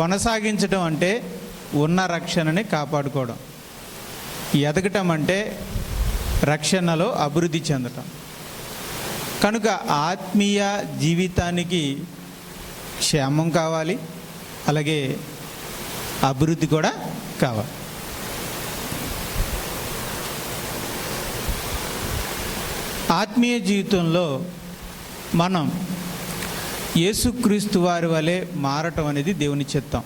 కొనసాగించడం అంటే ఉన్న రక్షణని కాపాడుకోవడం. ఎదగటం అంటే రక్షణలో అభివృద్ధి చెందటం. కనుక ఆత్మీయ జీవితానికి క్షేమం కావాలి అలాగే అభివృద్ధి కూడా కావాలి. ఆత్మీయ జీవితంలో మనం యేసుక్రీస్తు వారి వలె మారటం అనేది దేవుని చిత్తం.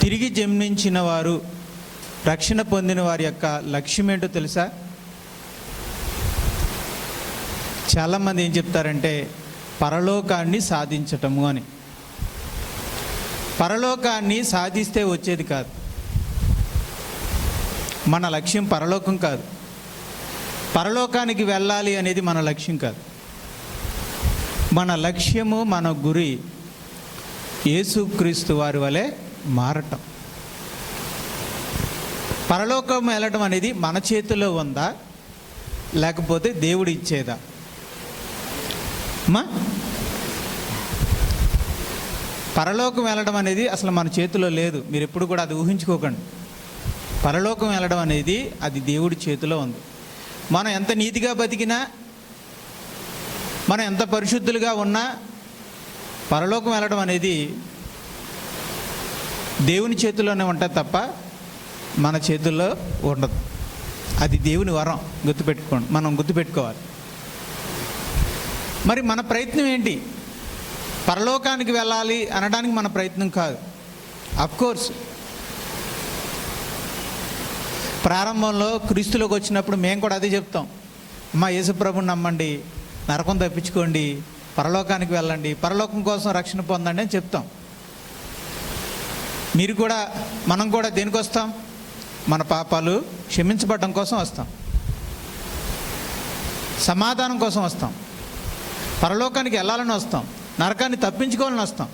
తిరిగి జన్మించిన వారు రక్షణ పొందిన వారి యొక్క లక్ష్యం ఏంటో తెలుసా? చాలామంది ఏం చెప్తారంటే పరలోకాన్ని సాధించటము అని. పరలోకాన్ని సాధిస్తే వచ్చేది కాదు. మన లక్ష్యం పరలోకం కాదు. పరలోకానికి వెళ్ళాలి అనేది మన లక్ష్యం కాదు. మన లక్ష్యము మన గురి యేసుక్రీస్తు వారి వలె మారటం. పరలోకం వెళ్ళడం అనేది మన చేతిలో ఉందా? లేకపోతే దేవుడు ఇచ్చేదా? మా? పరలోకం వెళ్ళడం అనేది అసలు మన చేతిలో లేదు. మీరు ఎప్పుడు కూడా అది ఊహించుకోకండి. పరలోకం వెళ్ళడం అనేది అది దేవుడి చేతిలో ఉంది. మనం ఎంత నీతిగా బతికినా మనం ఎంత పరిశుద్ధులుగా ఉన్నా పరలోకం వెళ్ళడం అనేది దేవుని చేతిలోనే ఉంటుంది తప్ప మన చేతుల్లో ఉండదు. అది దేవుని వరం గుర్తుపెట్టుకోండి. మనం గుర్తుపెట్టుకోవాలి. మరి మన ప్రయత్నం ఏంటి? పరలోకానికి వెళ్ళాలి అనడానికి మన ప్రయత్నం కాదు. అఫ్కోర్స్ ప్రారంభంలో క్రీస్తులోకి వచ్చినప్పుడు మేము కూడా అదే చెప్తాం. మా యేసుప్రభుని నమ్మండి నరకం తప్పించుకోండి పరలోకానికి వెళ్ళండి పరలోకం కోసం రక్షణ పొందండి అని చెప్తాం. మీరు కూడా మనం కూడా దేనికి వస్తాం? మన పాపాలు క్షమించబడడం కోసం వస్తాం. సమాధానం కోసం వస్తాం. పరలోకానికి వెళ్ళాలని వస్తాం. నరకాన్ని తప్పించుకోవాలని వస్తాం.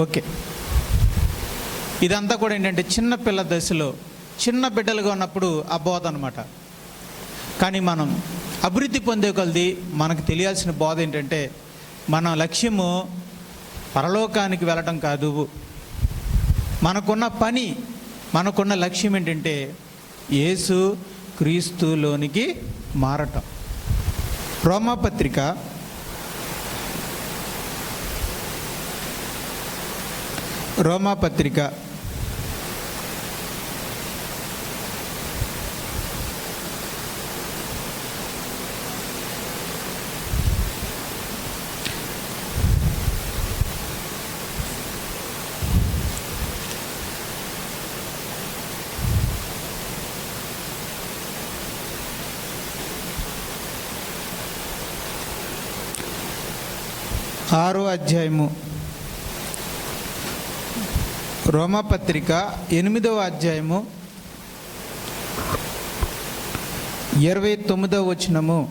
ఓకే. ఇదంతా కూడా ఏంటంటే చిన్న పిల్ల దశలో చిన్న బిడ్డలుగా ఉన్నప్పుడు ఆ బోధ అనమాట కానీ మనం అభివృద్ధి పొందే కొలది మనకు తెలియాల్సిన బోధ ఏంటంటే మన లక్ష్యము పరలోకానికి వెళ్ళటం కాదు. మనకున్న పని మనకున్న లక్ష్యం ఏంటంటే యేసు క్రీస్తులోనికి మారటం. రోమాపత్రిక రోమాపత్రిక ఆరో అధ్యాయము. రోమపత్రిక ఎనిమిదవ అధ్యాయము. ఇరవై తొమ్మిదవ వచనము.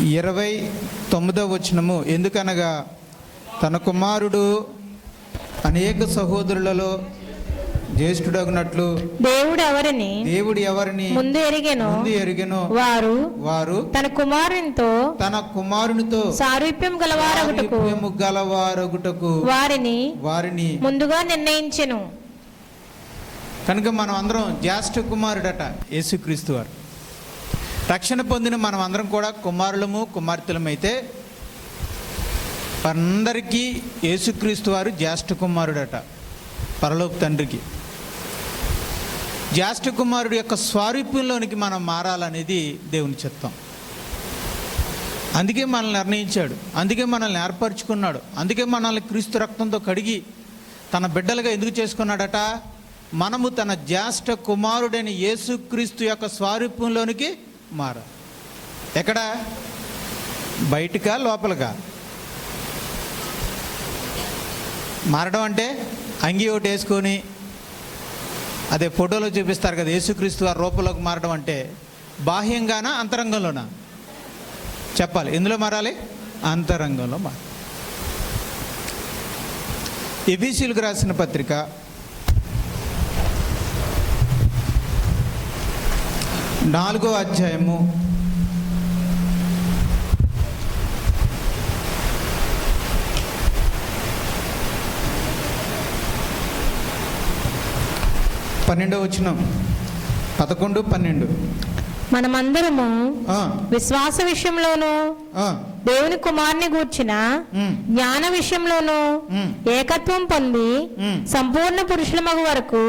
ఇరవై తొమ్మిదవ వచనము. ఎందుకనగా తన కుమారుడు అనేక సహోదరులలో జ్యేష్ఠుడగినట్లు దేవుడు ఎవరిని దేవుడు ఎవరిని ముందు ఎరిగెను? ముందు ఎరిగెనో? వారు వారు తన కుమారునితో తన కుమారునితో సారూప్యం గలవారగుటకు గలవారగుటకు వారిని వారిని ముందుగా నిర్ణయించెను. కనుక మనం అందరం జ్యేష్ఠ కుమారుడట యేసుక్రీస్తు వారు. రక్షణ పొందిన మనం అందరం కూడా కుమారులము కుమార్తెలమైతే అందరికీ యేసుక్రీస్తు వారు జ్యేష్ఠ కుమారుడట. పరలోపు తండ్రికి. జ్యేష్ఠ కుమారుడు యొక్క స్వారూప్యంలోనికి మనం మారాలనేది దేవుని చిత్తం. అందుకే మనల్ని నిర్ణయించాడు. అందుకే మనల్ని ఏర్పరచుకున్నాడు. అందుకే మనల్ని క్రీస్తు రక్తంతో కడిగి తన బిడ్డలుగా ఎందుకు చేసుకున్నాడట? మనము తన జ్యేష్ఠ కుమారుడైన యేసుక్రీస్తు యొక్క స్వారూప్యంలోనికి మార. ఎక్కడ? బయటకా లోపలగా మారడం అంటే అంగి ఒకటి వేసుకొని అదే ఫోటోలో చూపిస్తారు కదా యేసుక్రీస్తు వారి రూపంలోకి మారడం అంటే బాహ్యంగానా అంతరంగంలోనా? చెప్పాలి. ఎందులో మారాలి? అంతరంగంలో మారాలి. ఎబిసిలకు రాసిన పత్రిక నాలుగో అధ్యాయము పన్నెండో వచ్చిన పదకొండు పన్నెండు. మనమందరము విశ్వాస విషయంలోను దేవుని కుమారుని గూర్చిన జ్ఞాన విషయంలోను ఏకత్వం పొంది. సంపూర్ణ పురుషుల మగు వరకు.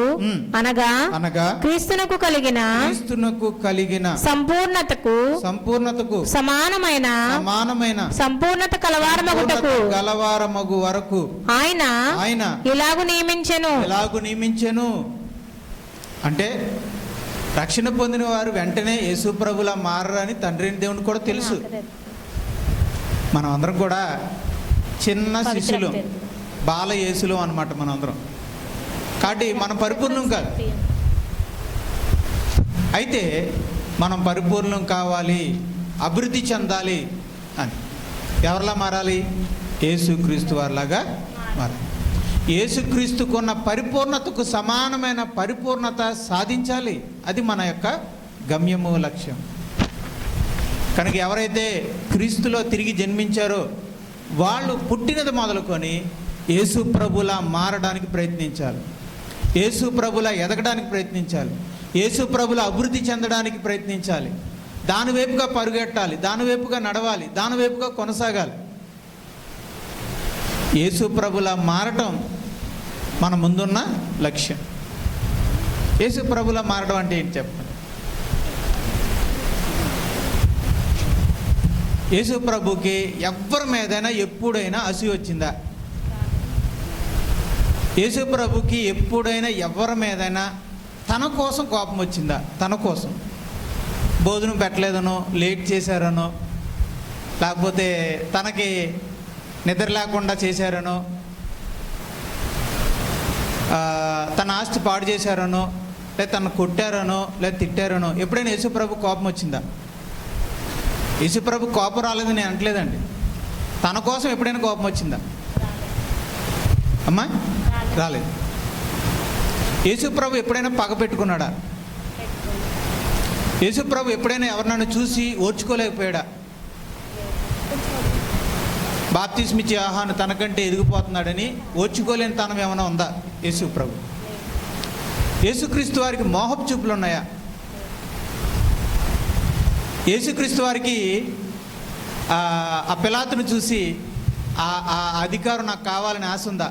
అనగా అనగా క్రీస్తునకు కలిగిన క్రీస్తునకు కలిగిన సంపూర్ణతకు సంపూర్ణతకు సమానమైన సమానమైన సంపూర్ణత కలవారమగుటకు గలవారమగు వరకు ఆయన ఆయన ఇలాగు నియమించెను. ఎలాగు నియమించెను. అంటే రక్షణ పొందిన వారు వెంటనే యేసు ప్రభులా మారని తండ్రి దేవుని కూడా తెలుసు. మనం అందరం కూడా చిన్న శిష్యులు. బాల యేసులు అనమాట మనం అందరం. కాబట్టి మనం పరిపూర్ణం కాదు. అయితే మనం పరిపూర్ణం కావాలి అభివృద్ధి చెందాలి అని. ఎవరిలా మారాలి? యేసుక్రీస్తు వారిలాగా మారాలి. యేసుక్రీస్తుకున్న పరిపూర్ణతకు సమానమైన పరిపూర్ణత సాధించాలి. అది మన యొక్క గమ్యము లక్ష్యం. కనుక ఎవరైతే క్రీస్తులో తిరిగి జన్మించారో వాళ్ళు పుట్టినది మొదలుకొని యేసు ప్రభులా మారడానికి ప్రయత్నించాలి. యేసు ప్రభులా ఎదగడానికి ప్రయత్నించాలి. యేసు ప్రభుల అభివృద్ధి చెందడానికి ప్రయత్నించాలి. దాని వైపుగా పరుగెట్టాలి దాని వైపుగా నడవాలి దాని వైపుగా కొనసాగాలి. యేసు ప్రభులా మారటం మన ముందున్న లక్ష్యం. యేసు ప్రభులా మారడం అంటే ఏంటి చెప్పండి? యేసు ప్రభుకి ఎవరి మీదైనా ఎప్పుడైనా అసి వచ్చిందా? యేసు ప్రభుకి ఎప్పుడైనా ఎవరి మీదైనా తన కోసం కోపం వచ్చిందా? తన కోసం. భోజనం పెట్టలేదనో లేట్ చేశారనో లేకపోతే తనకి నిద్ర లేకుండా చేశారనో తన ఆస్తి పాడు చేశారనో లేదా తను కొట్టారనో లేదా తిట్టారనో ఎప్పుడైనా యేసుప్రభు కోపం వచ్చిందా? యేసుప్రభు కోపం రాలేదని నేను అంటలేదండి తన కోసం ఎప్పుడైనా కోపం వచ్చిందా? అమ్మా రాలేదు. యేసుప్రభు ఎప్పుడైనా పగ పెట్టుకున్నాడా? యేసుప్రభు ఎప్పుడైనా ఎవరినైనా చూసి ఓర్చుకోలేకపోయాడా? బాప్తిస్మిచ్చి ఆహాను తనకంటే ఎదిగిపోతున్నాడని ఓర్చుకోలేని తనం ఏమైనా ఉందా? యేసు ప్రభు యేసుక్రీస్తు వారికి మోహపు చూపులు ఉన్నాయా యేసుక్రీస్తు వారికి ఆ పిలాతును చూసి ఆ ఆ అధికారం నాకు కావాలని ఆశ ఉందా?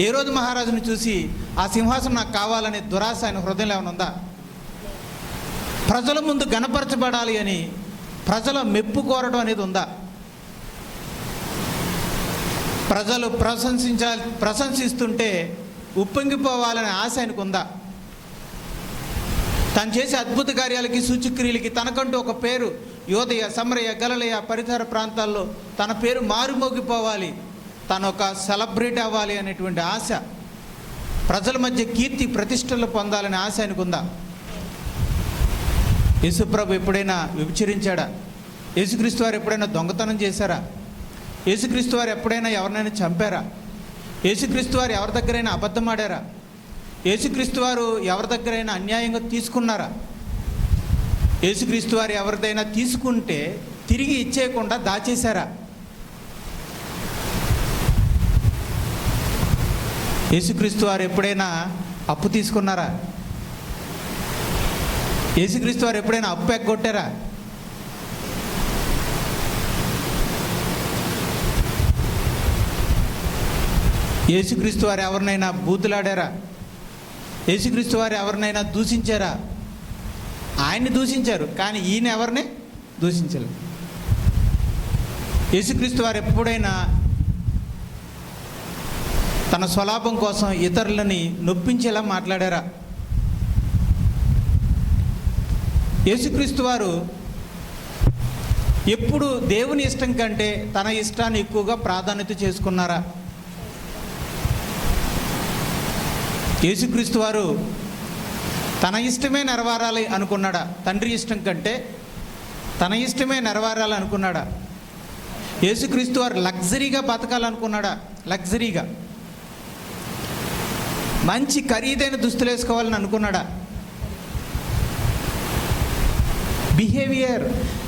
ఏ రోజు మహారాజును చూసి ఆ సింహాసనం నాకు కావాలనే దురాశ ఆయన హృదయంలో ఏమైనా ఉందా? ప్రజల ముందు గణపరచబడాలి అని ప్రజల మెప్పు కోరడం అనేది ఉందా? ప్రజలు ప్రశంసించాలి ప్రశంసిస్తుంటే ఉప్పొంగిపోవాలనే ఆశ ఆయనకు ఉందా తను చేసే అద్భుత కార్యాలకి సూచక్రియలకి తనకంటూ ఒక పేరు యోదయ సమరయ గలలయ పరిసర ప్రాంతాల్లో తన పేరు మారుమోగిపోవాలి. తను ఒక సెలబ్రిటీ అవ్వాలి అనేటువంటి ఆశ. ప్రజల మధ్య కీర్తి ప్రతిష్టలు పొందాలనే ఆశ ఆయనకు ఉందా యేసుప్రభు ఎప్పుడైనా విభచరించాడా? యేసుక్రీస్తు వారు ఎప్పుడైనా దొంగతనం చేశారా? యేసుక్రీస్తు వారు ఎప్పుడైనా ఎవరినైనా చంపారా? యేసుక్రీస్తు వారు ఎవరి దగ్గరైనా అబద్ధం ఆడారా? యేసుక్రీస్తు వారు ఎవరి దగ్గరైనా అన్యాయంగా తీసుకున్నారా? యేసుక్రీస్తు వారు ఎవరిదైనా తీసుకుంటే తిరిగి ఇచ్చేయకుండా దాచేశారా? యేసుక్రీస్తు వారు ఎప్పుడైనా అప్పు తీసుకున్నారా? యేసుక్రీస్తు వారు ఎప్పుడైనా అప్పు ఎగ్గొట్టారా? యేసుక్రీస్తు వారు ఎవరినైనా బూతులాడారా? యేసుక్రీస్తు వారు ఎవరినైనా దూషించారా? ఆయన్ని దూషించారు కానీ ఈయన ఎవరిని దూషించలేదు. యేసుక్రీస్తు వారు ఎప్పుడైనా తన స్వలాభం కోసం ఇతరులని నొప్పించేలా మాట్లాడారా? యేసుక్రీస్తు వారు ఎప్పుడు దేవుని ఇష్టం కంటే తన ఇష్టాన్ని ఎక్కువగా ప్రాధాన్యత చేసుకున్నారా? యేసుక్రీస్తు వారు తన ఇష్టమే నెరవేరాలి అనుకున్నాడా? తండ్రి ఇష్టం కంటే తన ఇష్టమే నెరవేరాలి అనుకున్నాడా? యేసుక్రీస్తు వారు లగ్జరీగా బతకాలనుకున్నాడా? లగ్జరీగా. మంచి ఖరీదైన దుస్తులు వేసుకోవాలని అనుకున్నాడా? బిహేవియర్.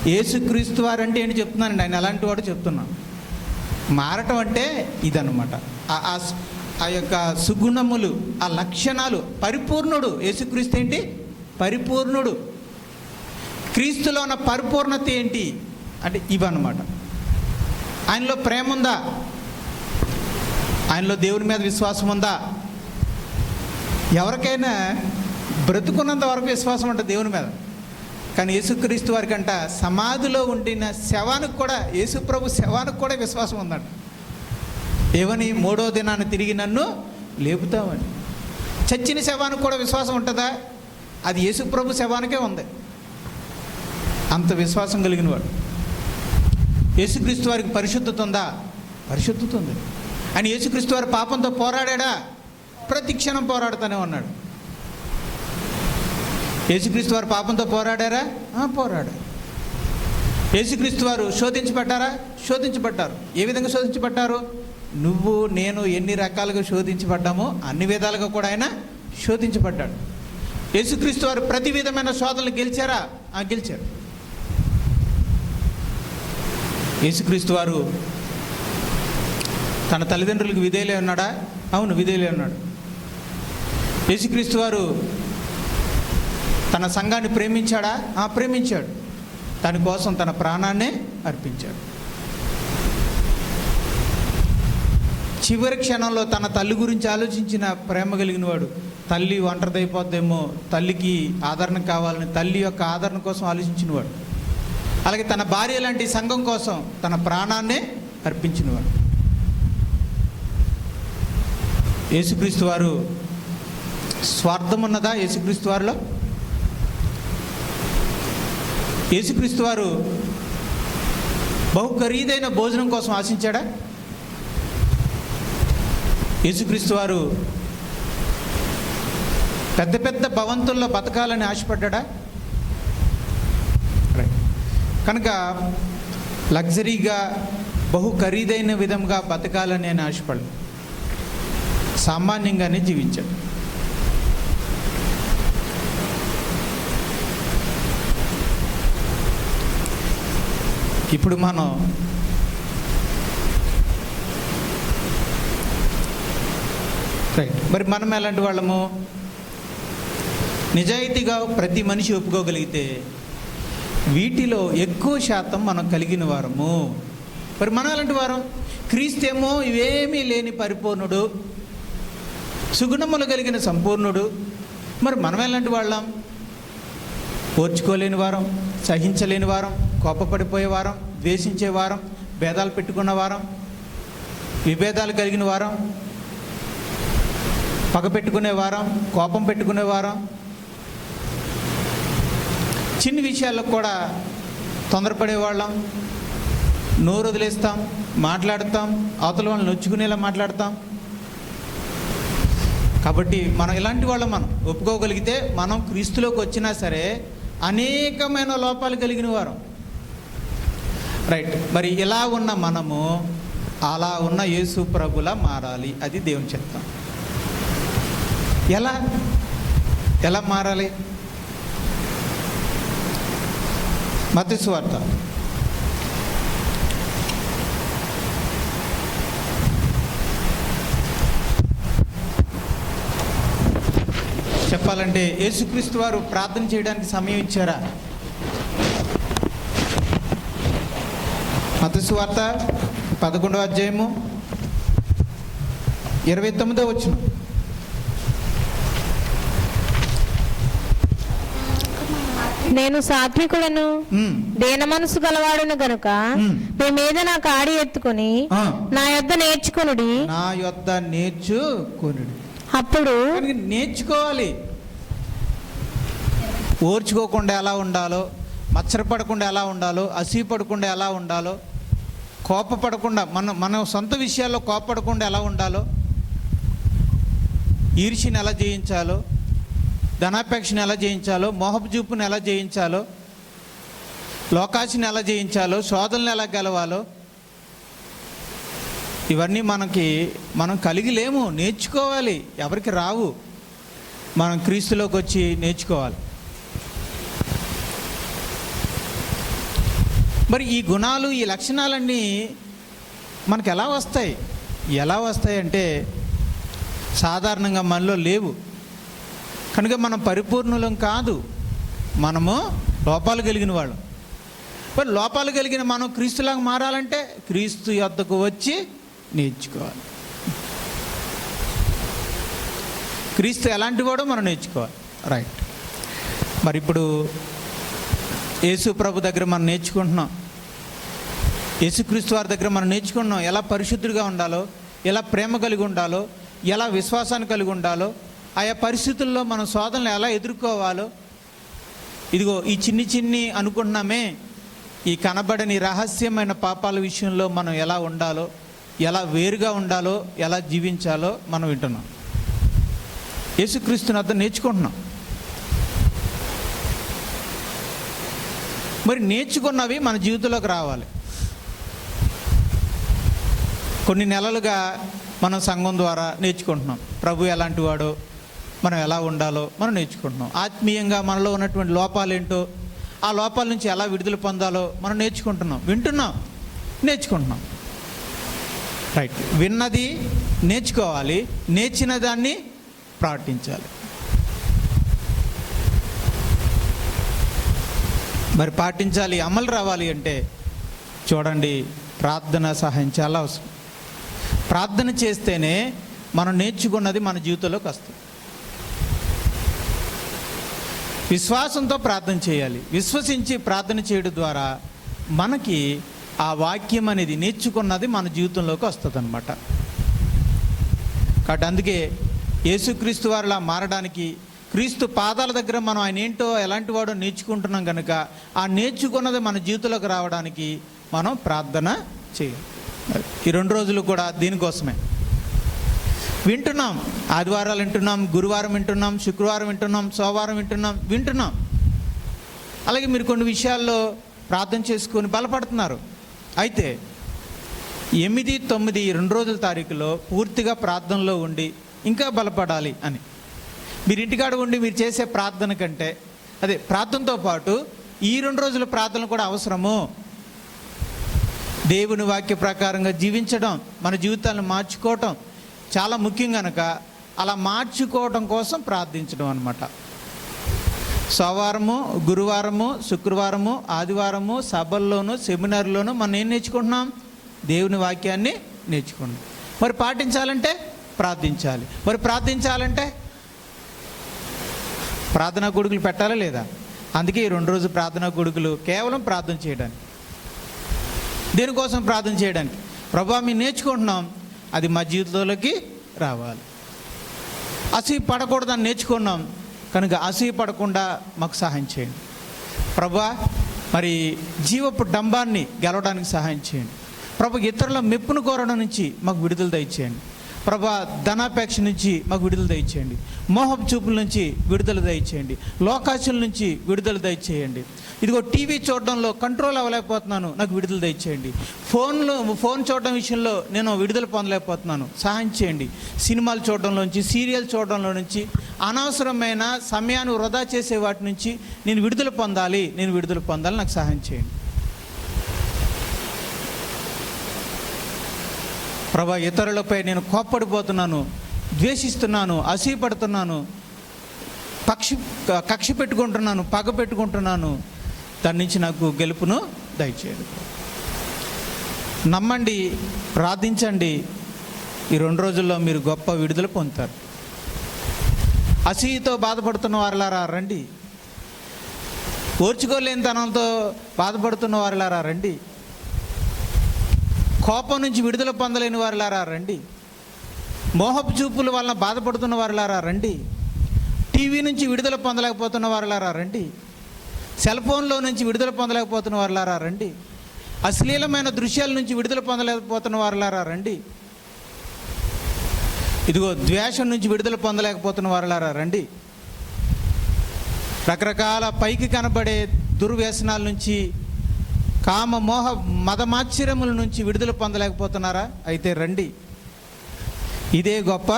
యేసుక్రీస్తు వారు అంటే ఏంటి చెప్తున్నానండి? ఆయన అలాంటి వాడు చెప్తున్నాను. మారటం అంటే ఇదన్నమాట. ఆ- ఆ యొక్క సుగుణములు ఆ లక్షణాలు పరిపూర్ణుడు. యేసుక్రీస్తు ఏంటి? పరిపూర్ణుడు. క్రీస్తులో ఉన్న పరిపూర్ణత ఏంటి? అంటే ఇవన్నమాట. ఆయనలో ప్రేమ ఉందా ఆయనలో దేవుని మీద విశ్వాసం ఉందా ఎవరికైనా బ్రతుకున్నంత వరకు విశ్వాసం ఉంటుంది దేవుని మీద. కానీ యేసుక్రీస్తు వారికంట సమాధిలో ఉండిన శవానికి కూడా యేసుప్రభు శవానికి కూడా విశ్వాసం ఉందంట. ఏమని? మూడో దినాన్ని తిరిగి నన్ను లేపుతామని చచ్చిన శవానికి కూడా విశ్వాసం ఉంటుందా? అది యేసుప్రభు శవానికే ఉంది. అంత విశ్వాసం కలిగిన వాడు యేసుక్రీస్తు వారికి పరిశుద్ధత ఉందా? పరిశుద్ధత ఉంది. ఆయన యేసుక్రీస్తు వారి పాపంతో పోరాడా ప్రతి క్షణం పోరాడుతూనే ఉన్నాడు. యేసుక్రీస్తు వారు పాపంతో పోరాడారా? పోరాడారు. యేసుక్రీస్తు వారు శోధించబడ్డారా? శోధించబడ్డారు. ఏ విధంగా శోధించబడ్డారు? నువ్వు నేను ఎన్ని రకాలుగా శోధించబడ్డామో అన్ని విధాలుగా కూడా ఆయన శోధించబడ్డాడు. యేసుక్రీస్తు వారు ప్రతి విధమైన శోధనలు గెలిచారా? ఆ, గెలిచారు. యేసుక్రీస్తు వారు తన తల్లిదండ్రులకు విధేయులే ఉన్నాడా? అవును విధేయులే ఉన్నాడు. యేసుక్రీస్తు వారు తన సంఘాన్ని ప్రేమించాడా? ఆ ప్రేమించాడు. దానికోసం తన ప్రాణాన్నే అర్పించాడు. చివరి క్షణంలో తన తల్లి గురించి ఆలోచించిన ప్రేమ కలిగిన వాడు తల్లి ఒంటరిదైపోద్దేమో తల్లికి ఆదరణ కావాలని తల్లి యొక్క ఆదరణ కోసం ఆలోచించినవాడు. అలాగే తన భార్య లాంటి సంఘం కోసం తన ప్రాణాన్నే అర్పించినవాడు. యేసుక్రీస్తు వారు స్వార్థం ఉన్నదా యేసుక్రీస్తు వారిలో? యేసుక్రీస్తు వారు బహు ఖరీదైన భోజనం కోసం ఆశించాడా? యేసుక్రీస్తు వారు పెద్ద పెద్ద భవంతుల్లో బతకాలని ఆశపడ్డా కనుక లగ్జరీగా బహు ఖరీదైన విధంగా బతకాలని నేను ఆశపడ సామాన్యంగానే జీవించాడు. ఇప్పుడు మనం రైట్ మరి మనం ఎలాంటి వాళ్ళము? నిజాయితీగా ప్రతి మనిషి ఒప్పుకోగలిగితే వీటిలో ఎక్కువ శాతం మనం కలిగిన వారము. మరి మనం ఎలాంటి వారం? క్రీస్తేమో ఇవేమీ లేని పరిపూర్ణుడు సుగుణములు కలిగిన సంపూర్ణుడు. మరి మనం ఎలాంటి వాళ్ళం? ఓర్చుకోలేని వారం సహించలేని వారం కోపపడిపోయే వారం ద్వేషించే వారం భేదాలు పెట్టుకున్న వారం విభేదాలు కలిగిన వారం పగ పెట్టుకునే వారం కోపం పెట్టుకునే వారం. చిన్న విషయాల్లో కూడా తొందరపడే వాళ్ళం. నోరు వదిలేస్తాం మాట్లాడతాం అవతల వాళ్ళని నొచ్చుకునేలా మాట్లాడతాం. కాబట్టి మనం ఇలాంటి వాళ్ళం మనం. ఒప్పుకోగలిగితే మనం క్రీస్తులోకి వచ్చినా సరే అనేకమైన లోపాలు కలిగిన వారం. రైట్. మరి ఇలా ఉన్న మనము అలా ఉన్న యేసు ప్రభులా మారాలి. అది దేవుని చెప్తాం ఎలా? ఎలా మారాలి? మత చెప్పాలంటే యేసుక్రీస్తు వారు ప్రార్థన చేయడానికి సమయం ఇచ్చారా? మత వార్త పదకొండవ అధ్యాయము ఇరవై తొమ్మిదో వచ్చినాం నేను సాత్వికులను దేన మనసు గలవాడును గనుక. మీ మీద నా కాడి ఎత్తుకొని నా యొద్ద నేర్చుకొనుడి. నా యొద్ద నేర్చుకొనుడు. అప్పుడు నేర్చుకోవాలి. ఓర్చుకోకుండా ఎలా ఉండాలో మచ్చరపడకుండా ఎలా ఉండాలో అసీపడకుండా ఎలా ఉండాలో కోపపడకుండా మన మన సొంత విషయాల్లో కోపపడకుండా ఎలా ఉండాలో ఈర్ష్యని ఎలా జయించాలో ధనాపేక్షను ఎలా జయించాలో మోహపు చూపును ఎలా జయించాలో లోకాశిని ఎలా జయించాలో శోధనలు ఎలా గెలవాలో ఇవన్నీ మనకి మనం కలిగి లేము నేర్చుకోవాలి ఎవరికి రావు. మనం క్రీస్తులోకి వచ్చి నేర్చుకోవాలి. మరి ఈ గుణాలు ఈ లక్షణాలన్నీ మనకు ఎలా వస్తాయి? ఎలా వస్తాయి అంటే సాధారణంగా మనలో లేవు. కనుక మనం పరిపూర్ణులం కాదు. మనము లోపాలు కలిగిన వాళ్ళం. మరి లోపాలు కలిగిన మనం క్రీస్తులాగా మారాలంటే క్రీస్తు యొద్దకు వచ్చి నేర్చుకోవాలి. క్రీస్తు ఎలాంటి వాడో మనం నేర్చుకోవాలి. రైట్ మరి ఇప్పుడు యేసు ప్రభు దగ్గర మనం నేర్చుకుంటున్నాం. యేసుక్రీస్తు వారి దగ్గర మనం నేర్చుకుంటున్నాం. ఎలా పరిశుద్ధుడిగా ఉండాలో ఎలా ప్రేమ కలిగి ఉండాలో ఎలా విశ్వాసాన్ని కలిగి ఉండాలో ఆయా పరిస్థితుల్లో మనం శోధనలు ఎలా ఎదుర్కోవాలో? ఇదిగో ఈ చిన్ని చిన్ని అనుకుంటున్నామే. ఈ కనబడని రహస్యమైన పాపాల విషయంలో మనం ఎలా ఉండాలో ఎలా వేరుగా ఉండాలో ఎలా జీవించాలో మనం వింటున్నాం. యేసుక్రీస్తుని అర్థం నేర్చుకుంటున్నాం. మరి నేర్చుకున్నవి మన జీవితంలోకి రావాలి. కొన్ని నెలలుగా మనం సంఘం ద్వారా నేర్చుకుంటున్నాం. ప్రభు ఎలాంటి వాడో మనం ఎలా ఉండాలో మనం నేర్చుకుంటున్నాం. ఆత్మీయంగా మనలో ఉన్నటువంటి లోపాలు ఏంటో ఆ లోపాల నుంచి ఎలా విడుదల పొందాలో మనం నేర్చుకుంటున్నాం. వింటున్నాం. నేర్చుకుంటున్నాం. రైట్ విన్నది నేర్చుకోవాలి. నేర్చిన దాన్ని ప్రకటించాలి. మరి పాటించాలి అమలు రావాలి అంటే చూడండి ప్రార్థన సహాయం చాలా అవసరం. ప్రార్థన చేస్తేనే మనం నేర్చుకున్నది మన జీవితంలోకి వస్తుంది. విశ్వాసంతో ప్రార్థన చేయాలి. విశ్వసించి ప్రార్థన చేయడం ద్వారా మనకి ఆ వాక్యం అనేది నేర్చుకున్నది మన జీవితంలోకి వస్తుంది అనమాట కాబట్టి అందుకే యేసుక్రీస్తు వారిలా మారడానికి క్రీస్తు పాదాల దగ్గర మనం ఆయన ఏంటో ఎలాంటి వాడో నేర్చుకుంటున్నాం కనుక ఆ నేర్చుకున్నది మన జీవితంలోకి రావడానికి మనం ప్రార్థన చేయాలి. ఈ రెండు రోజులు కూడా దీనికోసమే. వింటున్నాం. ఆదివారాలు వింటున్నాం గురువారం వింటున్నాం శుక్రవారం వింటున్నాం సోమవారం వింటున్నాం వింటున్నాం. అలాగే మీరు కొన్ని విషయాల్లో ప్రార్థన చేసుకొని బలపడుతున్నారు. అయితే ఎనిమిది తొమ్మిది రెండు రోజుల తారీఖులో పూర్తిగా ప్రార్థనలో ఉండి ఇంకా బలపడాలి అని. మీరు ఇంటికాడ ఉండి మీరు చేసే ప్రార్థన కంటే అదే ప్రార్థనతో పాటు ఈ రెండు రోజుల ప్రార్థన కూడా అవసరము. దేవుని వాక్య ప్రకారంగా జీవించడం మన జీవితాలను మార్చుకోవటం చాలా ముఖ్యం కనుక అలా మార్చుకోవటం కోసం ప్రార్థించడం అనమాట సోమవారము గురువారము శుక్రవారము ఆదివారము సభల్లోనూ సెమినార్లోనూ మనం ఏం నేర్చుకుంటున్నాం? దేవుని వాక్యాన్ని నేర్చుకుంటున్నాం. మరి పాటించాలంటే? ప్రార్థించాలి. మరి ప్రార్థించాలంటే? ప్రార్థనా కొడుకులు పెట్టాలా లేదా? అందుకే ఈ రెండు రోజు ప్రార్థనా కొడుకులు కేవలం ప్రార్థన చేయడానికి. దేనికోసం ప్రార్థన చేయడానికి? ప్రభా మేము నేర్చుకుంటున్నాం అది మా జీవితంలోకి రావాలి. అసూయ పడకూడదని నేర్చుకున్నాం. కనుక అసూయ పడకుండా మాకు సహాయం చేయండి. ప్రభా మరి జీవపు డంబాన్ని గెలవడానికి సహాయం చేయండి. ప్రభు ఇతరుల మెప్పును కోరడం నుంచి మాకు విడుదల దయచేయండి. ప్రభా ధనాపేక్ష నుంచి మాకు విడుదల దయచేయండి. మోహపు చూపుల నుంచి విడుదల దయచేయండి. లోకాశుల నుంచి విడుదల దయచేయండి. ఇదిగో టీవీ చూడడంలో కంట్రోల్ అవ్వలేకపోతున్నాను నాకు విడుదల దయచేయండి. ఫోన్లో ఫోన్ చూడడం విషయంలో నేను విడుదల పొందలేకపోతున్నాను సహాయం చేయండి. సినిమాలు చూడడంలోంచి సీరియల్ చూడడంలో నుంచి అనవసరమైన సమయాన్ని వృధా చేసే వాటి నుంచి నేను విడుదల పొందాలి నేను విడుదల పొందాలి నాకు సహాయం చేయండి. ప్రభా ఇతరులపై నేను కోప్పడిపోతున్నాను ద్వేషిస్తున్నాను అసీపడుతున్నాను పక్షి కక్ష పెట్టుకుంటున్నాను పగ పెట్టుకుంటున్నాను. దాని నుంచి నాకు గెలుపును దయచేయండి నమ్మండి ప్రార్థించండి. ఈ రెండు రోజుల్లో మీరు గొప్ప విడుదల పొందుతారు. అసూయతో బాధపడుతున్న వారిలారా రండి. ఓర్చుకోలేని తనంతో బాధపడుతున్న వారిలారా రండి. కోపం నుంచి విడుదల పొందలేని వారులారా రండి. మోహపు చూపుల వలన బాధపడుతున్న వారులారా రండి. టీవీ నుంచి విడుదల పొందలేకపోతున్న వారులారా రండి. సెల్ ఫోన్లో నుంచి విడుదల పొందలేకపోతున్న వారులారా రండి. అశ్లీలమైన దృశ్యాల నుంచి విడుదల పొందలేకపోతున్న వారులారా రండి. ఇదిగో ద్వేషం నుంచి విడుదల పొందలేకపోతున్న వారులారా రండి. రకరకాల పైకి కనబడే దుర్వ్యసనాల నుంచి కామ మోహ మదమాశ్చర్యముల నుంచి విడుదల పొందలేకపోతున్నారా? అయితే రండి. ఇదే గొప్ప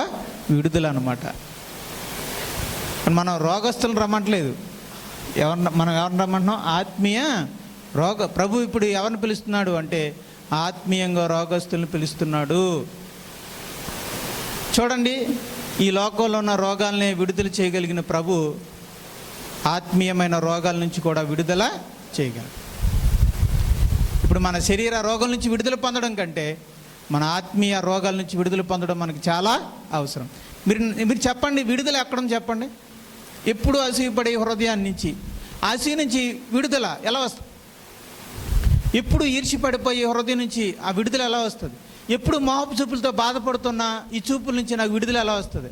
విడుదల అనమాట మనం రోగస్తులను రమ్మట్లేదు. ఎవరిని మనం ఎవరిని రమ్మంటున్నాం? ఆత్మీయ రోగ ప్రభు ఇప్పుడు ఎవరిని పిలుస్తున్నాడు అంటే ఆత్మీయంగా రోగస్తుల్ని పిలుస్తున్నాడు. చూడండి ఈ లోకంలో ఉన్న రోగాల్ని విడుదల చేయగలిగిన ప్రభు ఆత్మీయమైన రోగాల నుంచి కూడా విడుదల చేయగలరు ఇప్పుడు మన శరీర రోగం నుంచి విడుదల పొందడం కంటే మన ఆత్మీయ రోగాల నుంచి విడుదల పొందడం మనకి చాలా అవసరం. మీరు మీరు చెప్పండి విడుదల ఎక్కడం చెప్పండి? ఎప్పుడు అసూయపడే హృదయాన్ని నుంచి? అసూయ నుంచి విడుదల ఎలా వస్తుంది? ఎప్పుడు ఈర్షిపడిపోయే హృదయం నుంచి ఆ విడుదల ఎలా వస్తుంది? ఎప్పుడు మోహపు చూపులతో బాధపడుతున్న ఈ చూపుల నుంచి నాకు విడుదల ఎలా వస్తుంది?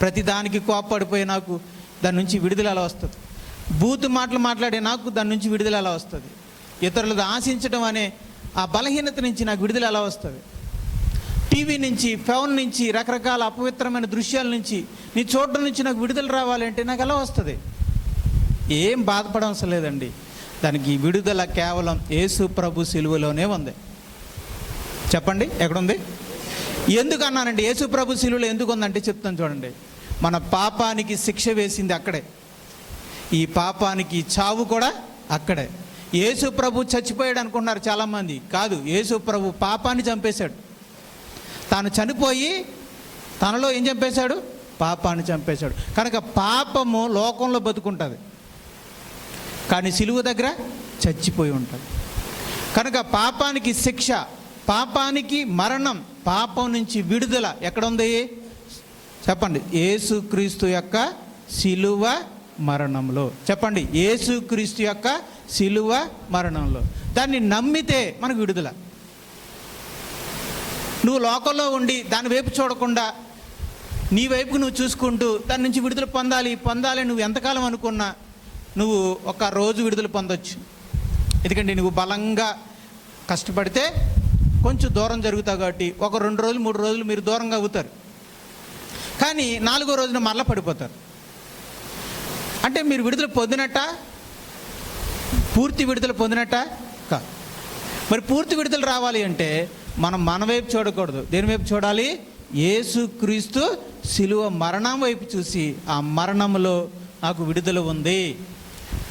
ప్రతి దానికి కోప్పడిపోయి నాకు దాని నుంచి విడుదల ఎలా వస్తుంది? బూతు మాటలు మాట్లాడే నాకు దాని నుంచి విడుదల ఎలా వస్తుంది? ఇతరులది ఆశించడం అనే ఆ బలహీనత నుంచి నాకు విడుదల ఎలా వస్తుంది? టీవీ నుంచి ఫోన్ నుంచి రకరకాల అపవిత్రమైన దృశ్యాల నుంచి నీ చూడడం నుంచి నాకు విడుదల రావాలంటే నాకు ఎలా వస్తుంది? ఏం బాధపడవలసిన లేదండి. దానికి విడుదల కేవలం యేసు ప్రభు సిలువలోనే ఉంది. చెప్పండి ఎక్కడుంది? ఎందుకు అన్నానండి? యేసు ప్రభు శిలువలో ఎందుకు ఉందంటే చెప్తాను చూడండి. మన పాపానికి శిక్ష వేసింది అక్కడే. ఈ పాపానికి చావు కూడా అక్కడే. యేసు ప్రభు చచ్చిపోయాడు అనుకుంటున్నారు చాలామంది. కాదు యేసు ప్రభు పాపాన్ని చంపేశాడు. తాను చనిపోయి తనలో ఏం చంపేశాడు? పాపాన్ని చంపేశాడు. కనుక పాపము లోకంలో బతుకుంటుంది. కానీ సిలువ దగ్గర చచ్చిపోయి ఉంటుంది. కనుక పాపానికి శిక్ష పాపానికి మరణం పాపం నుంచి విడుదల ఎక్కడ ఉంది? చెప్పండి. యేసుక్రీస్తు యొక్క సిలువ మరణంలో. చెప్పండి యేసుక్రీస్తు యొక్క శిలువ మరణంలో. దాన్ని నమ్మితే మనకు విడుదల. నువ్వు లోకంలో ఉండి దాని వైపు చూడకుండా నీ వైపుకు నువ్వు చూసుకుంటూ దాని నుంచి విడుదల పొందాలి పొందాలి నువ్వు ఎంతకాలం అనుకున్నా నువ్వు ఒక రోజు విడుదల పొందొచ్చు. ఎందుకంటే నువ్వు బలంగా కష్టపడితే కొంచెం దూరం జరుగుతావు కాబట్టి ఒక రెండు రోజులు మూడు రోజులు మీరు దూరంగా అవుతారు. కానీ నాలుగో రోజున మరలా పడిపోతారు. అంటే మీరు విడుదల పొందినట్ట? పూర్తి విడుదల పొందినట్ట? కాదు మరి పూర్తి విడుదల రావాలి అంటే మనం మన వైపు చూడకూడదు. దేని వైపు చూడాలి? యేసుక్రీస్తు శిలువ మరణం వైపు చూసి ఆ మరణంలో నాకు విడుదల ఉంది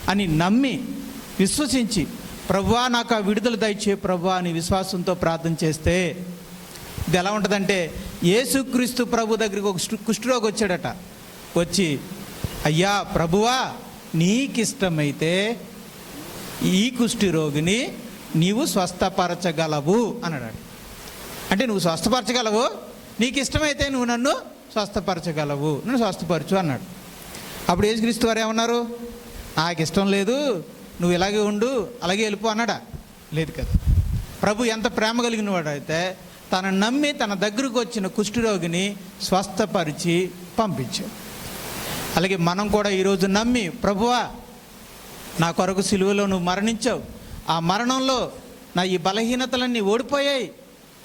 అని నమ్మి విశ్వసించి ప్రభువా నాకు ఆ విడుదల దయచే ప్రభువా అని విశ్వాసంతో ప్రార్థన చేస్తే ఇది ఎలా ఉంటుందంటే యేసుక్రీస్తు ప్రభు దగ్గరికి ఒక కుష్ఠరోగి వచ్చాడట. వచ్చి అయ్యా ప్రభువా నీకిష్టమైతే ఈ కుష్టి రోగిని నీవు స్వస్థపరచగలవు అన్నాడు అంటే నువ్వు స్వస్థపరచగలవు నీకు ఇష్టమైతే నువ్వు నన్ను స్వస్థపరచగలవు నన్ను స్వస్థపరచు అన్నాడు. అప్పుడు యేసుక్రీస్తు వారు ఏమన్నారు? నాకు ఇష్టం లేదు నువ్వు ఇలాగే ఉండు అలాగే వెళ్ళిపో అన్నాడా. లేదు కదా. ప్రభు ఎంత ప్రేమ కలిగిన వాడైతే తన నమ్మి తన దగ్గరకు వచ్చిన కుష్ఠరోగిని స్వస్థపరిచి పంపించాడు. అలాగే మనం కూడా ఈరోజు నమ్మి ప్రభువా నా కొరకు సిలువలో నువ్వు మరణించావు. ఆ మరణంలో నా ఈ బలహీనతలన్నీ ఓడిపోయాయి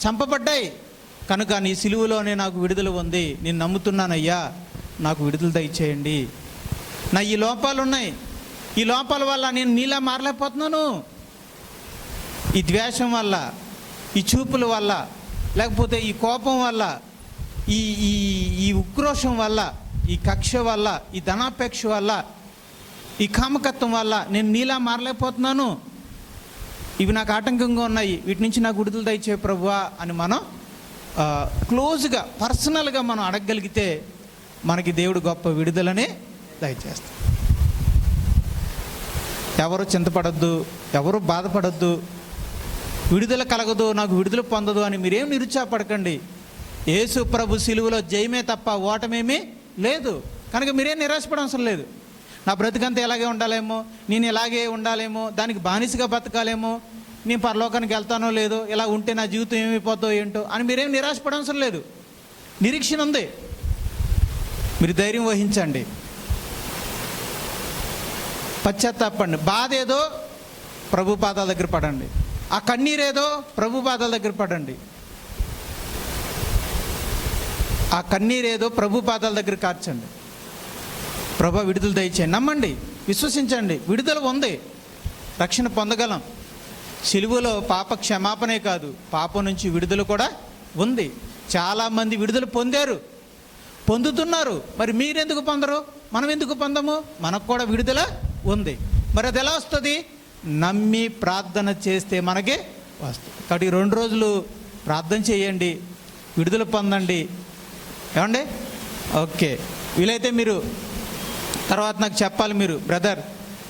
చంపబడ్డాయి. కనుక నీ సిలువలోనే నాకు విడుదల ఉంది. నేను నమ్ముతున్నానయ్యా నాకు విడుదల దయచేయండి. నా ఈ లోపాలు ఉన్నాయి ఈ లోపాల వల్ల నేను నీలా మారలేకపోతున్నాను. ఈ ద్వేషం వల్ల ఈ చూపుల వల్ల లేకపోతే ఈ కోపం వల్ల ఈ ఈ ఈ ఉక్రోషం వల్ల ఈ కక్ష వల్ల ఈ ధనాపేక్ష వల్ల ఈ కామకత్వం వల్ల నేను నీలా మారలేకపోతున్నాను. ఇవి నాకు ఆటంకంగా ఉన్నాయి. వీటి నుంచి నాకు విడుదల దయచే ప్రభువా అని మనం క్లోజ్గా పర్సనల్గా మనం అడగగలిగితే మనకి దేవుడు గొప్ప విడుదలని దయచేస్తాడు. ఎవరు చింతపడద్దు ఎవరు బాధపడద్దు విడుదల కలగదు నాకు విడుదల పొందదు అని మీరేం నిరుత్సాహపడకండి. యేసు ప్రభు సిలువలో జయమే తప్ప ఓటమేమీ లేదు. కనుక మీరేం నిరాశపడవసరం లేదు. నా బ్రతికంతా ఇలాగే ఉండాలేమో నేను ఇలాగే ఉండాలేమో దానికి బానిసగా బతకాలేమో నేను పరలోకానికి వెళ్తానో లేదో ఇలా ఉంటే నా జీవితం ఏమైపోతుందో ఏంటో అని మీరేం నిరాశపడవసరం లేదు. నిరీక్షణ ఉంది. మీరు ధైర్యం వహించండి. పశ్చాత్తాపండి బాధ ఏదో ప్రభు పాదాల దగ్గర పడండి. ఆ కన్నీరేదో ప్రభు పాదాల దగ్గర పడండి. ఆ కన్నీరేదో ప్రభు పాదాల దగ్గర కార్చండి. ప్రభు విడుదల దయచేయండి. నమ్మండి విశ్వసించండి. విడుదల ఉంది. రక్షణ పొందగలం. సిలువలో పాప క్షమాపణే కాదు. పాపం నుంచి విడుదల కూడా ఉంది. చాలామంది విడుదల పొందారు. పొందుతున్నారు. మరి మీరెందుకు పొందరు? మనం ఎందుకు పొందము? మనకు కూడా విడుదల ఉంది. మరి అది ఎలా వస్తుంది? నమ్మి ప్రార్థన చేస్తే మనకి వస్తుంది. కాబట్టి రెండు రోజులు ప్రార్థన చేయండి. విడుదల పొందండి. ఏమండి? ఓకే. వీలైతే మీరు తర్వాత నాకు చెప్పాలి మీరు బ్రదర్.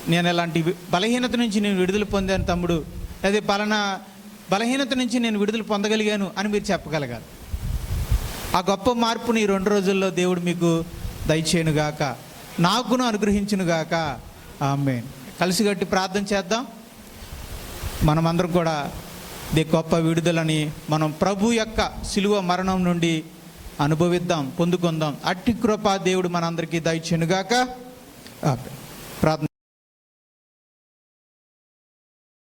నేను ఇలాంటి బలహీనత నుంచి నేను విడుదల పొందాను తమ్ముడు. అదే పలానా బలహీనత నుంచి నేను విడుదల పొందగలిగాను అని మీరు చెప్పగలగాలి. ఆ గొప్ప మార్పుని రెండు రోజుల్లో దేవుడు మీకు దయచేయునుగాక. నాకును అనుగ్రహించునుగాక. ఆమె కలిసిగట్టి ప్రార్థన చేద్దాం. మనమందరం కూడా ది గొప్ప విడుదలని మనం ప్రభు యొక్క శిలువ మరణం నుండి అనుభవిద్దాం పొందుకుందాం. అట్టి కృప దేవుడు మనందరికీ దయచేనుగాక ప్రార్థన